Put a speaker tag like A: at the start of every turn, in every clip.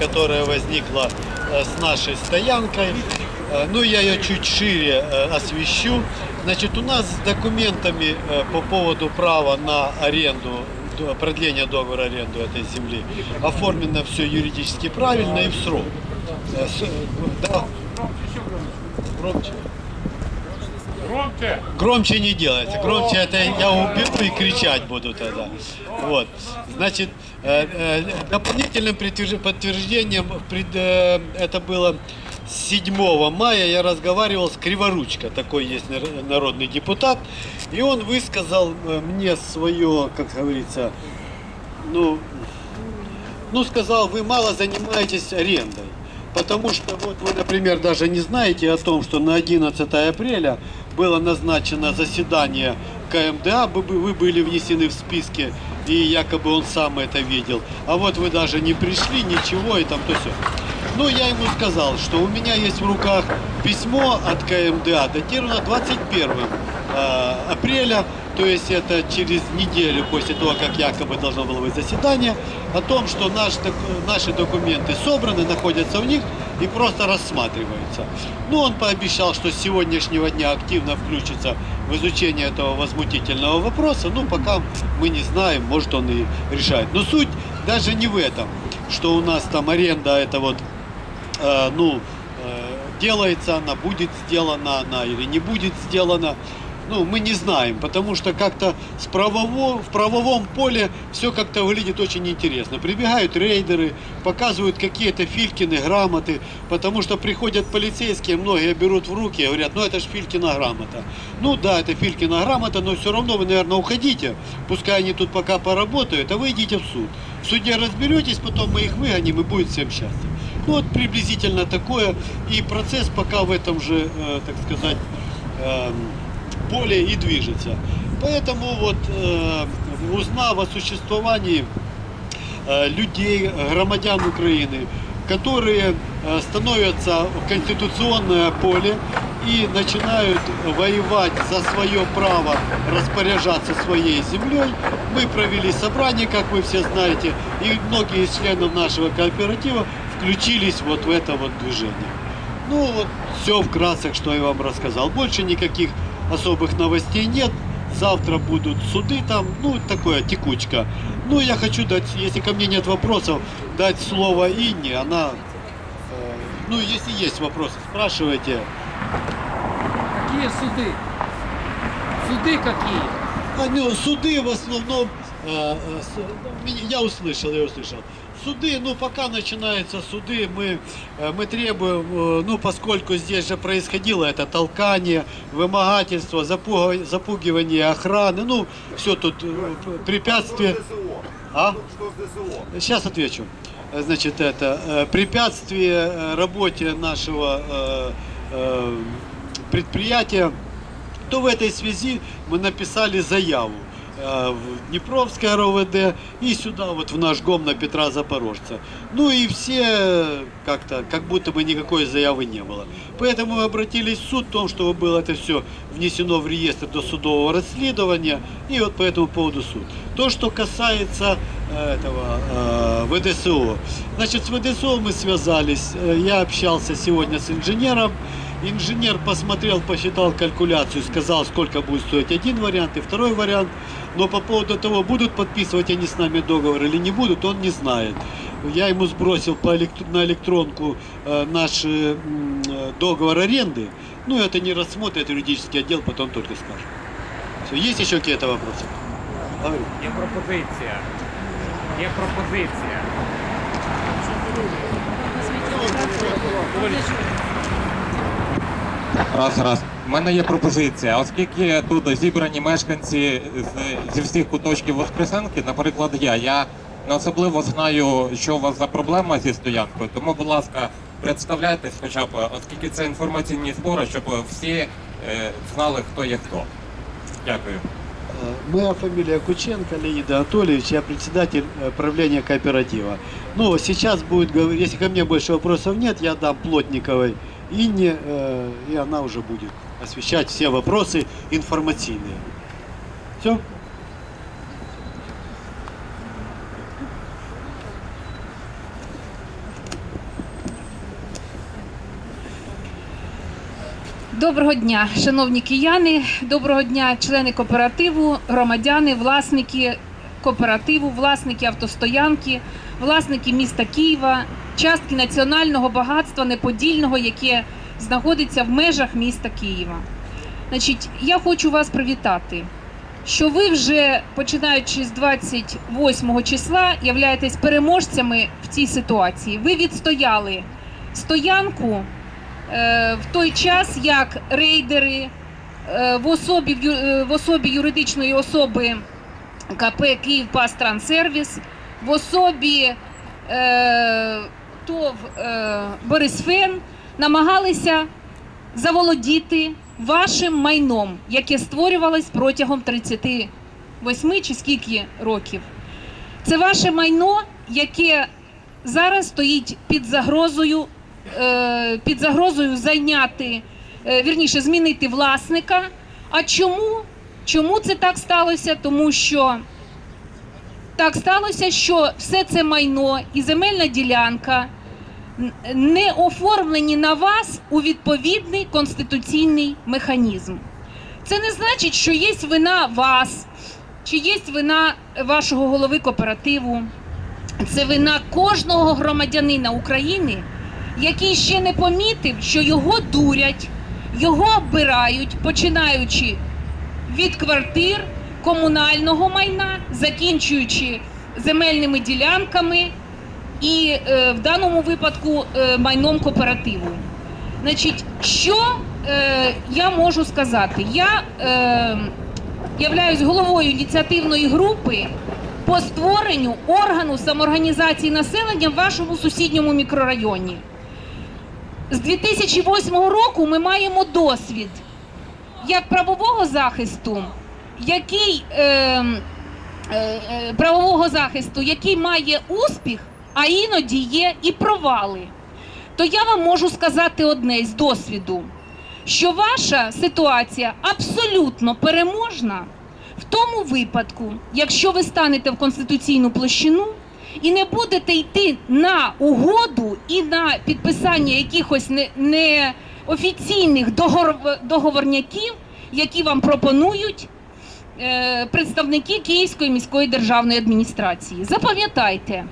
A: которая возникла э, с нашей стоянкой. Э, Ну, я ее чуть шире э, освещу. Значит, у нас с документами э, по поводу права на аренду, до- продление договора аренды этой земли оформлено все юридически правильно и в срок. Э, с- Да. Громче.
B: Громче!
A: Не делайте. Громче это я уберу и кричать буду тогда. Вот. Значит, э, э, дополнительным подтверждением э, это было 7 мая я разговаривал с Криворучко, такой есть нар- народный депутат, и он высказал мне свое, как говорится, ну, ну, сказал, вы мало занимаетесь арендой. Потому что вот вы, например, даже не знаете о том, что на 11 апреля было назначено заседание КМДА, вы, бы- вы были внесены в списки, и якобы он сам это видел. А вот вы даже не пришли, ничего, и там то все. Ну, я ему сказал, что у меня есть в руках письмо от КМДА, датировано 21 э, апреля, то есть это через неделю после того, как якобы должно было быть заседание, о том, что наш, наши документы собраны, находятся в них и просто рассматриваются. Ну, он пообещал, что с сегодняшнего дня активно включится в изучение этого возмутительного вопроса. Ну, пока мы не знаем, может он и решает. Но суть даже не в этом, что у нас там аренда это вот э, ну, э, делается она, будет сделана она или не будет сделана. Ну, мы не знаем, потому что как-то с правово, в правовом поле все как-то выглядит очень интересно. Прибегают рейдеры, показывают какие-то Филькины грамоты, потому что приходят полицейские, многие берут в руки и говорят, ну это ж Филькина грамота. Ну да, это Филькина грамота, но все равно вы, наверное, уходите, пускай они тут пока поработают, а вы идите в суд. В суде разберетесь, потом мы их выгоним и будет всем счастье. Ну вот приблизительно такое. И процесс пока в этом же, э, так сказать, эм, поле и движется. Поэтому вот, э, узнав о существовании э, людей, громадян Украины, которые э, становятся в конституционное поле и начинают воевать за свое право распоряжаться своей землей. Мы провели собрание, как вы все знаете, и многие из членов нашего кооператива включились вот в это вот движение. Ну вот все вкратце, что я вам рассказал. Больше никаких особых новостей нет. Завтра будут суды там, ну такое текучка. Ну я хочу дать, если ко мне нет вопросов, дать слово Инне. Она, э, ну если есть вопросы, спрашивайте.
C: Какие суды? Суды какие?
A: А, ну, суды в основном, э, э, с- я услышал, я услышал. Суды, ну пока начинаются суды, мы, э, мы требуем, э, ну поскольку здесь же происходило это толкание, вымогательство, запуга- запугивание охраны, ну все тут э, препятствия. А? Сейчас отвечу. Э, Значит, это э, препятствие э, работе нашего э, э, предприятия, то в этой связи мы написали заяву э, в Днепровское РОВД и сюда вот в наш ГОМ на Петра Запорожца. Ну и все э, как-то, как будто бы никакой заявы не было. Поэтому мы обратились в суд в том, чтобы было это все внесено в реестр досудового расследования и вот по этому поводу суд. То, что касается э, этого э, ВДСО. Значит, с ВДСО мы связались. Э, Я общался сегодня с инженером. Инженер посмотрел, посчитал калькуляцию, сказал, сколько будет стоить один вариант и второй вариант. Но по поводу того, будут подписывать они с нами договор или не будут, он не знает. Я ему сбросил по электр- на электронку э, наш э, м, э, договор аренды. Ну, это не рассмотрит юридический отдел, потом только скажет. Все, есть еще какие-то вопросы? Говорю.
B: Є пропозиція. Є пропозиція.
D: Раз, раз. У мене є пропозиція. Оскільки тут зібрані мешканці з, зі всіх куточків Воскресенки, наприклад, я, я не особливо знаю, що у вас за проблема зі стоянкою. Тому, будь ласка, представляйтесь хоча б, оскільки це інформаційні збори, щоб всі е, знали, хто є хто. Дякую.
A: Э, Моя фамилия Кученко Леонид Анатольевич, я председатель э, правления кооператива. Ну, сейчас будет если ко мне больше вопросов нет, я дам Плотниковой Инне, э, и она уже будет освещать все вопросы информационные. Все?
E: Доброго дня, шановні кияни, доброго дня, члени кооперативу, громадяни, власники кооперативу, власники автостоянки, власники міста Києва, частки національного багатства неподільного, яке знаходиться в межах міста Києва. Значить, я хочу вас привітати, що ви вже починаючи з 28 числа являєтесь переможцями в цій ситуації. Ви відстояли стоянку е, в той час, як рейдери е, в особі, в е, особі юридичної особи КП Київ «Київпастранссервіс», в особі е, ТОВ е, Борисфен намагалися заволодіти вашим майном, яке створювалось протягом 38 чи скільки років. Це ваше майно, яке зараз стоїть під загрозою, е, під загрозою зайняти, е, вірніше, змінити власника. А чому? Чому це так сталося? Тому що так сталося, що все це майно і земельна ділянка не оформлені на вас у відповідний конституційний механізм. Це не значить, що є вина вас, чи є вина вашого голови кооперативу. Це вина кожного громадянина України, який ще не помітив, що його дурять, його оббирають, починаючи від квартир, комунального майна, закінчуючи земельними ділянками і е, в даному випадку е, майном кооперативу. Значить, що е, я можу сказати? Я являюсь головою ініціативної групи по створенню органу самоорганізації населення в вашому сусідньому мікрорайоні. З 2008 року ми маємо досвід як правового захисту, який е, е, е, правового захисту, який має успіх, а іноді є і провали. То я вам можу сказати одне з досвіду, що ваша ситуація абсолютно переможна в тому випадку, якщо ви станете в конституційну площину і не будете йти на угоду і на підписання якихось не- неофіційних догор- договорняків, які вам пропонують представники Київської міської державної адміністрації. Запам'ятайте,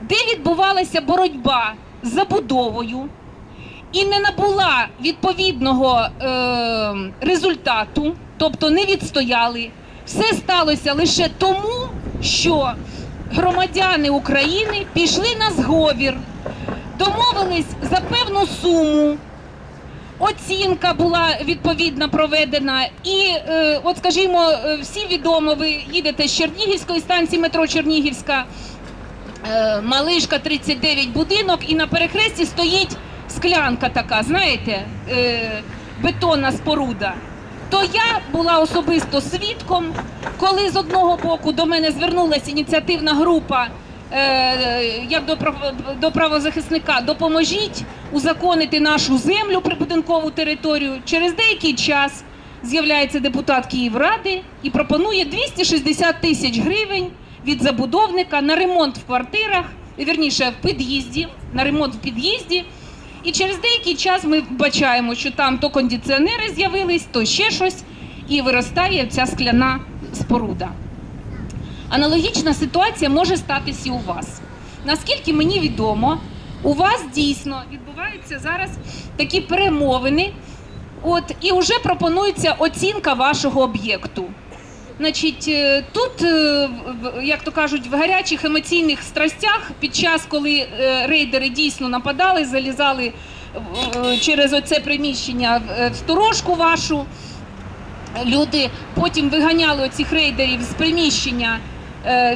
E: де відбувалася боротьба з забудовою і не набула відповідного е, результату, тобто не відстояли. Все сталося лише тому, що громадяни України пішли на зговір, домовились за певну суму. Оцінка була відповідно проведена, і е, от, скажімо, е, всі відомо, ви їдете з Чернігівської станції метро Чернігівська, е, Малишка 39 будинок, і на перехресті стоїть склянка така, знаєте, е, бетонна споруда. То я була особисто свідком, коли з одного боку до мене звернулася ініціативна група е, як до, до правозахисника, допоможіть узаконити нашу землю, прибудинкову територію. Через деякий час з'являється депутат Київради і пропонує 260 тисяч гривень від забудовника на ремонт в квартирах, вірніше в під'їзді, на ремонт в під'їзді. І через деякий час ми бачаємо, що там то кондиціонери з'явились, то ще щось, і виростає ця скляна споруда. Аналогічна ситуація може статися у вас. Наскільки мені відомо, у вас дійсно відбуваються зараз такі перемовини, от, і вже пропонується оцінка вашого об'єкту. Значить, е, тут, е, як то кажуть, в гарячих емоційних страстях, під час, коли е, рейдери дійсно нападали, залізали через оце приміщення в- сторожку вашу, люди потім виганяли оцих рейдерів з приміщення,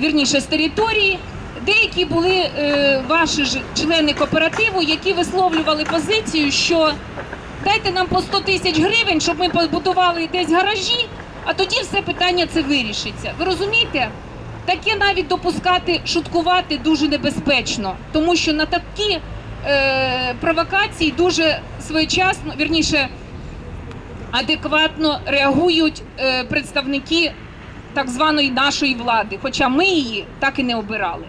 E: вірніше з території. Деякі були е, ваші ж члени кооперативу, які висловлювали позицію, що дайте нам по 100 тисяч гривень, щоб ми побудували десь гаражі, а тоді все питання це вирішиться. Ви розумієте? Таке навіть допускати, шуткувати дуже небезпечно, тому що на такі е, провокації дуже своєчасно, вірніше, адекватно реагують е, представники так званої нашої влади, хоча ми її так і не обирали.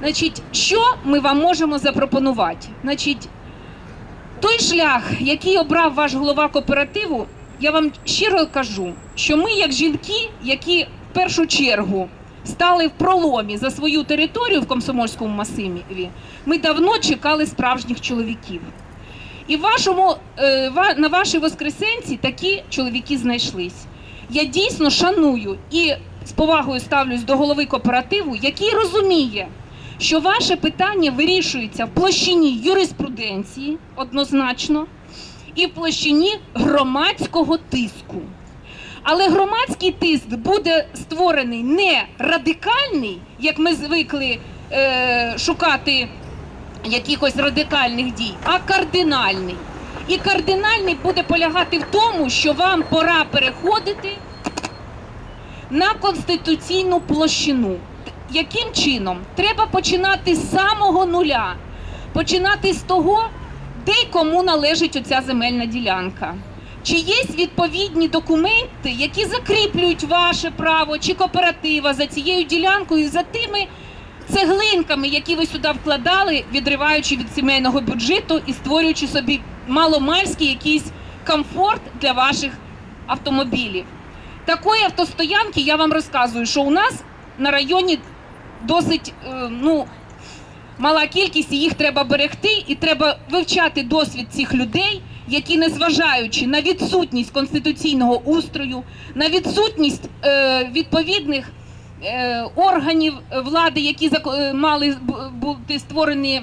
E: Значить, що ми вам можемо запропонувати? Значить, Той шлях, який обрав ваш голова кооперативу, я вам щиро кажу, що ми, як жінки, які в першу чергу стали в проломі за свою територію в комсомольському масиві, ми давно чекали справжніх чоловіків. І вашому, е, на вашій воскресенці такі чоловіки знайшлись. Я дійсно шаную і з повагою ставлюсь до голови кооперативу, який розуміє, що ваше питання вирішується в площині юриспруденції однозначно і в площині громадського тиску. Але громадський тиск буде створений не радикальний, як ми звикли е, шукати якихось радикальних дій, а кардинальний. І кардинальний буде полягати в тому, що вам пора переходити на конституційну площину. Яким чином? Треба починати з самого нуля, починати з того, де й кому належить оця земельна ділянка. Чи є відповідні документи, які закріплюють ваше право чи кооператива за цією ділянкою, за тими цеглинками, які ви сюди вкладали, відриваючи від сімейного бюджету і створюючи собі маломальський якийсь комфорт для ваших автомобілів. Такої автостоянки я вам розказую, що у нас на районі досить е, ну, мала кількість, і їх треба берегти, і треба вивчати досвід цих людей, які, незважаючи на відсутність конституційного устрою, на відсутність е, відповідних е, органів влади, які мали бути створені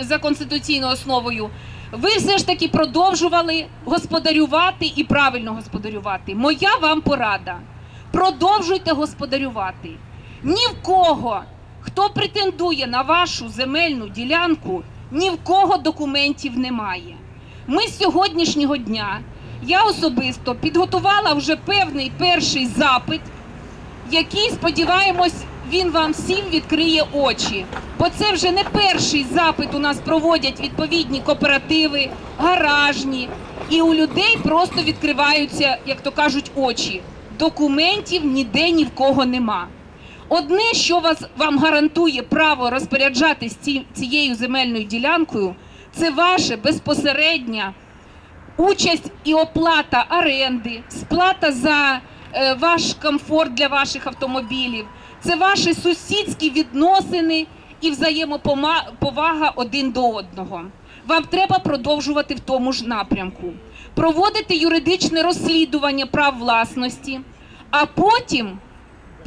E: за конституційною основою, ви все ж таки продовжували господарювати і правильно господарювати. Моя вам порада. Продовжуйте господарювати. Ні в кого, хто претендує на вашу земельну ділянку, ні в кого документів немає. Ми з сьогоднішнього дня, я особисто підготувала вже певний перший запит який, сподіваємось, він вам всім відкриє очі. Бо це вже не перший запит у нас проводять відповідні кооперативи, гаражні, і у людей просто відкриваються, як то кажуть, очі. Документів ніде ні в кого нема. Одне, що вас вам гарантує право розпоряджатись ці- цією земельною ділянкою, це ваше безпосередня участь і оплата оренди, сплата за е, ваш комфорт для ваших автомобілів, це ваші сусідські відносини і взаємоповага один до одного. Вам треба продовжувати в тому ж напрямку, проводити юридичне розслідування прав власності, а потім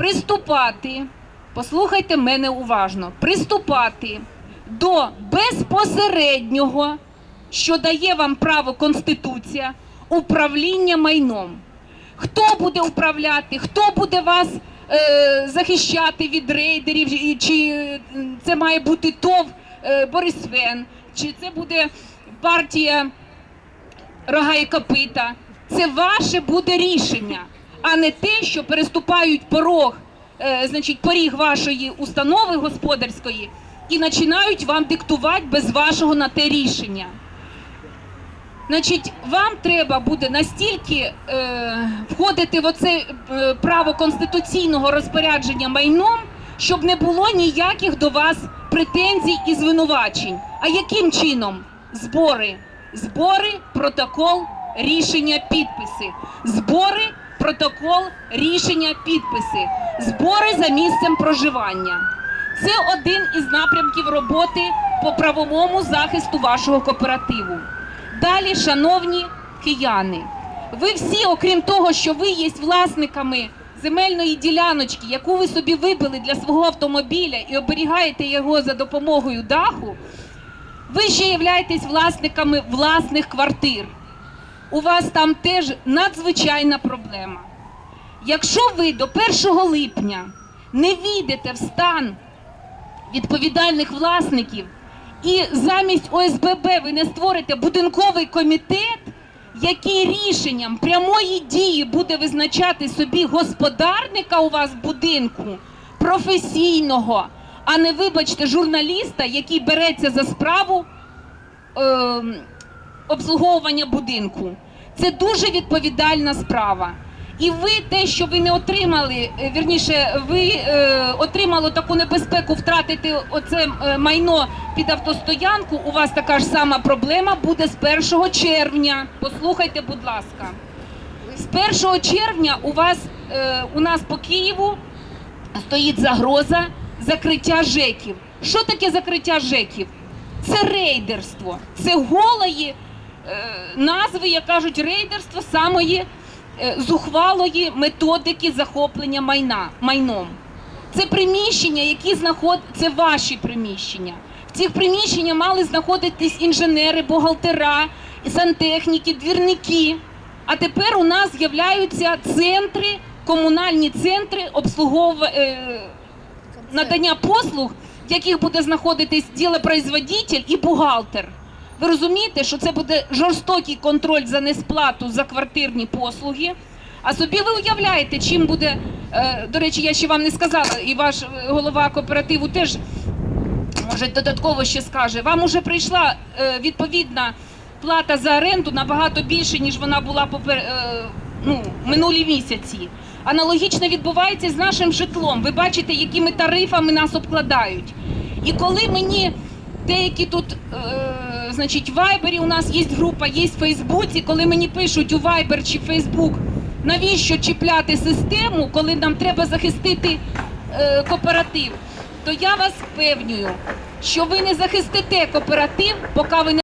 E: приступати, послухайте мене уважно, приступати до безпосереднього, що дає вам право Конституція, управління майном. Хто буде управляти, хто буде вас е, захищати від рейдерів, чи е, це має бути ТОВ е, Борисфен, чи це буде партія рога і копита. Це ваше буде рішення, а не те, що переступають порог, е, значить, поріг вашої установи господарської і починають вам диктувати без вашого на те рішення. Значить, вам треба буде настільки е, входити в оце е, право конституційного розпорядження майном, щоб не було ніяких до вас претензій і звинувачень. А яким чином? Збори. Збори, протокол, рішення, підписи. Збори, протокол, рішення, підписи. Збори за місцем проживання. Це один із напрямків роботи по правовому захисту вашого кооперативу. Далі, шановні кияни, ви всі, окрім того, що ви є власниками земельної діляночки, яку ви собі вибили для свого автомобіля і оберігаєте його за допомогою даху, ви ще являєтесь власниками власних квартир. У вас там теж надзвичайна проблема. Якщо ви до 1 липня не війдете в стан відповідальних власників і замість ОСББ ви не створите будинковий комітет, який рішенням прямої дії буде визначати собі господарника у вас будинку професійного, а не вибачте журналіста, який береться за справу е, обслуговування будинку. Це дуже відповідальна справа. І ви те, що ви не отримали, е, вірніше, ви е, отримали таку небезпеку втратити оце е, майно під автостоянку. У вас така ж сама проблема буде з 1 червня. Послухайте, будь ласка. З 1 червня у вас е, у нас по Києву стоїть загроза закриття ЖЕКів. Що таке закриття ЖЕКів? Це рейдерство. Це голої назви, як кажуть, рейдерство самої е, зухвалої методики захоплення майна майном. Це приміщення, які знаход... це ваші приміщення. В цих приміщеннях мали знаходитись інженери, бухгалтера, сантехніки, двірники. А тепер у нас з'являються центри, комунальні центри обслуговування е, надання послуг, в яких буде знаходитись ділопроизводитель і бухгалтер. Ви розумієте, що це буде жорстокий контроль за несплату за квартирні послуги. А собі ви уявляєте, чим буде. е, До речі, я ще вам не сказала, і ваш е, голова кооперативу теж може додатково ще скаже. Вам уже прийшла е, відповідна плата за оренду набагато більше, ніж вона була попер... ну, минулі місяці. Аналогічно відбувається з нашим житлом. Ви бачите, якими тарифами нас обкладають. І коли мені деякі тут, е, значить, в Вайбері у нас є група, є в Фейсбуці, коли мені пишуть у Вайбер чи Фейсбук, навіщо чіпляти систему, коли нам треба захистити е, кооператив, то я вас впевнюю, що ви не захистите кооператив, поки ви не